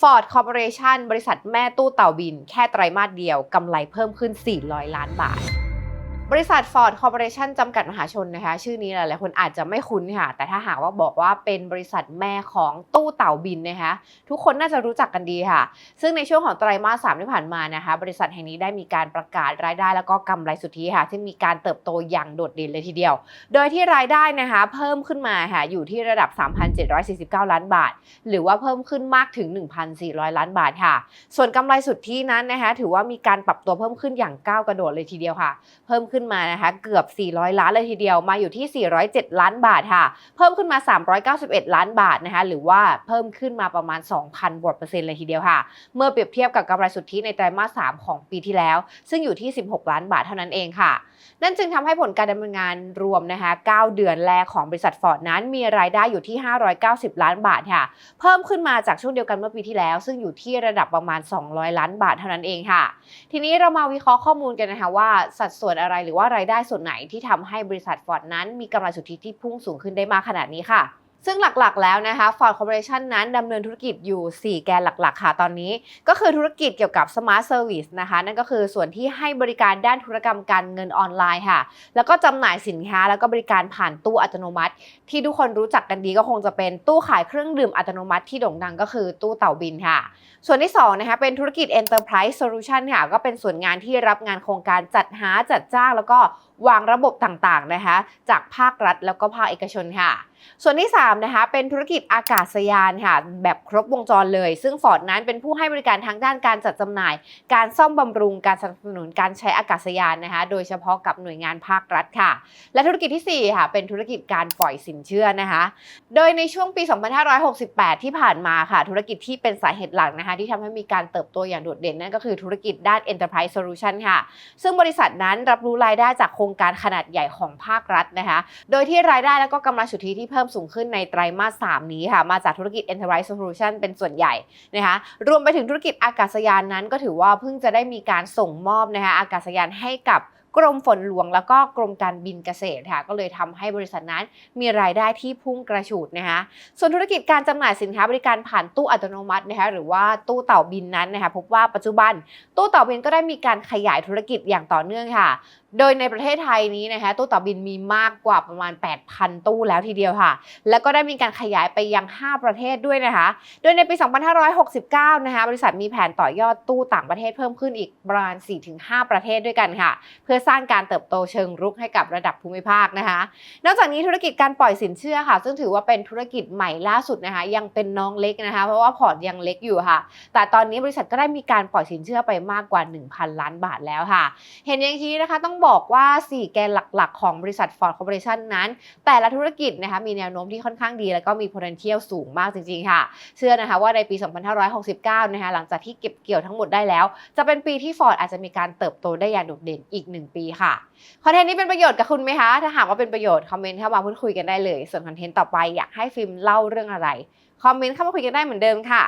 Ford Corporation บริษัทแม่ตู้เต่าบิน แค่ไตรมาสเดียวกำไรเพิ่มขึ้น 400 ล้านบาท บริษัท Ford Corporation จำกัดมหาชนนะคะ ชื่อนี้หลายๆคนอาจจะไม่คุ้นค่ะ แต่ถ้าหากว่าบอกว่าเป็นบริษัทแม่ของตู้เต่าบินนะคะ ทุกคนน่าจะรู้จักกันดีค่ะ ซึ่งในช่วงของไตรมาส3ที่ผ่านมานะคะ บริษัทแห่งนี้ได้มีการประกาศรายได้แล้วก็กำไรสุทธิค่ะ ที่มีการเติบโตอย่างโดดเด่นเลยทีเดียว โดยที่รายได้นะคะ เพิ่มขึ้นมาค่ะอยู่ที่ระดับ 3,749 ล้านบาท หรือว่าเพิ่มขึ้นมากถึง 1,400 ล้านบาทค่ะ ส่วนกำไรสุทธินั้นนะคะ ถือว่ามีการปรับตัวเพิ่มขึ้นอย่างก้าวกระโดดเลยทีเดียวค่ะ เพิ่มขึ้นมานะคะเกือบ 400 ล้านเลยทีเดียวมาอยู่ที่ 407 ล้านบาทค่ะ เพิ่มขึ้นมา 391 ล้านบาทนะคะหรือว่าเพิ่มขึ้นมาประมาณ 2,000บวกเปอร์เซ็นต์เลยทีเดียวค่ะ เมื่อเปรียบเทียบกับกำไรสุทธิในไตรมาส 3 ของปีที่แล้ว ซึ่งอยู่ที่ 16 ล้านบาทเท่านั้นเองค่ะ นั่นจึงทำให้ผลการดำเนินงานรวมนะคะ 9 เดือนแรกของบริษัทฟอร์ดนั้น มีรายได้อยู่ที่ 590 ล้านบาทค่ะ เพิ่มขึ้นมาจากช่วงเดียวกันเมื่อปีที่แล้ว ซึ่งอยู่ที่ระดับประมาณ 200 ล้านบาทเท่านั้นเองค่ะ ทีนี้เรามาวิเคราะห์ข้อมูลกันนะคะว่าสัดส่วนอะไรหรือว่ารายได้ส่วนไหนที่ทำให้บริษัทฟอร์ดนั้นมีกำไรสุทธิที่พุ่งสูงขึ้นได้มากขนาดนี้ค่ะ ซึ่งหลักๆแล้วนะคะ Ford Corporation นั้นดำเนินธุรกิจอยู่ 4 แกนหลักๆ ค่ะตอนนี้ ก็คือธุรกิจเกี่ยวกับ Smart Service นะคะ นั่นก็คือส่วนที่ให้บริการด้านธุรกรรมการเงินออนไลน์ค่ะ แล้วก็จำหน่ายสินค้า แล้วก็บริการผ่านตู้อัตโนมัติ ที่ทุกคนรู้จักกันดีก็คงจะเป็นตู้ขายเครื่องดื่มอัตโนมัติที่โด่งดังก็คือตู้เต่าบินค่ะ ส่วนที่2นะคะเป็นธุรกิจ Enterprise Solution ค่ะก็เป็นส่วนงานที่รับงานโครงการจัดหาจัดจ้างแล้วก็ วางระบบต่างๆนะคะจากภาครัฐแล้วก็ภาคเอกชนค่ะ ส่วนที่3นะคะเป็นธุรกิจอากาศยานค่ะแบบครบวงจรเลย ซึ่งฟอร์ดนั้นเป็นผู้ให้บริการทางด้านการจัดจำหน่าย การซ่อมบำรุงการสนับสนุนการใช้อากาศยานนะคะโดยเฉพาะกับหน่วยงานภาครัฐค่ะ และธุรกิจทีสี่4ค่ะเป็นธุรกิจการปล่อยสินเชื่อนะคะโดยในช่วงปี 2568 ที่ผ่านมาค่ะ ธุรกิจที่เป็นสาเหตุหลักนะคะที่ทำให้มีการเติบโตอย่างโดดเด่นนั่นก็คือธุรกิจด้าน Enterprise Solution ค่ะ ซึ่งบริษัทนั้นรับรู้รายได้จากโครงการขนาดใหญ่ของภาครัฐนะคะ โดยที่รายได้และก็กำไรสุทธิที่เพิ่มสูงขึ้นในไตรมาส 3 นี้ค่ะ มาจากธุรกิจ Enterprise Solution เป็นส่วนใหญ่นะคะ รวมไปถึงธุรกิจอากาศยานนั้นก็ถือว่าเพิ่งจะได้มีการส่งมอบนะคะอากาศยานให้กับ กรมฝนหลวงแล้วก็กรมการบินเกษตรค่ะก็เลยทำให้บริษัทนั้นมีรายได้ที่พุ่งกระฉูดนะคะส่วนธุรกิจการจำหน่ายสินค้าบริการผ่านตู้อัตโนมัตินะคะหรือว่าตู้เต่าบินนั้นนะคะพบว่าปัจจุบัน ตู้เต่าบินก็ได้มีการขยายธุรกิจอย่างต่อเนื่องค่ะ โดยในประเทศไทยนี้นะคะตู้เต่าบินมีมากกว่าประมาณ 8,000 ตู้แล้วทีเดียวค่ะ แล้วก็ได้มีการขยายไปยัง 5 ประเทศด้วยนะคะ โดยในปี 2569 นะคะบริษัทมีแผนต่อยอดตู้ต่างประเทศเพิ่มขึ้นอีกประมาณ 4-5 ประเทศด้วยกันค่ะ เพื่อสร้างการเติบโตเชิงรุกให้กับระดับภูมิภาคนะคะ นอกจากนี้ธุรกิจการปล่อยสินเชื่อค่ะ ซึ่งถือว่าเป็นธุรกิจใหม่ล่าสุดนะคะ ยังเป็นน้องเล็กนะคะ เพราะว่าพอร์ตยังเล็กอยู่ค่ะ แต่ตอนนี้บริษัทก็ได้มีการปล่อยสินเชื่อไปมากกว่า 1,000 ล้านบาทแล้วค่ะ เห็นอย่างนี้นะคะต้องบอกว่า 4 แกนหลักๆ ของบริษัท Ford Corporation นั้น แต่ละธุรกิจนะคะมีแนวโน้มที่ค่อนข้างดีแล้วก็มี potential สูงมากจริงๆค่ะ เชื่อนะคะว่าในปี 2569 นะคะหลังจากที่เก็บเกี่ยวทั้งหมดได้แล้ว จะเป็นปีที่ Ford อาจจะมีการเติบโตได้อย่างโดดเด่นอีก1ปีค่ะ คอนเทนต์นี้เป็นประโยชน์กับคุณไหมคะ ถ้าหากว่าเป็นประโยชน์คอมเมนต์เข้ามาพูดคุยกันได้เลย ส่วนคอนเทนต์ต่อไปอยากให้ฟิล์มเล่าเรื่องอะไร คอมเมนต์เข้ามาคุยกันได้เหมือนเดิมค่ะ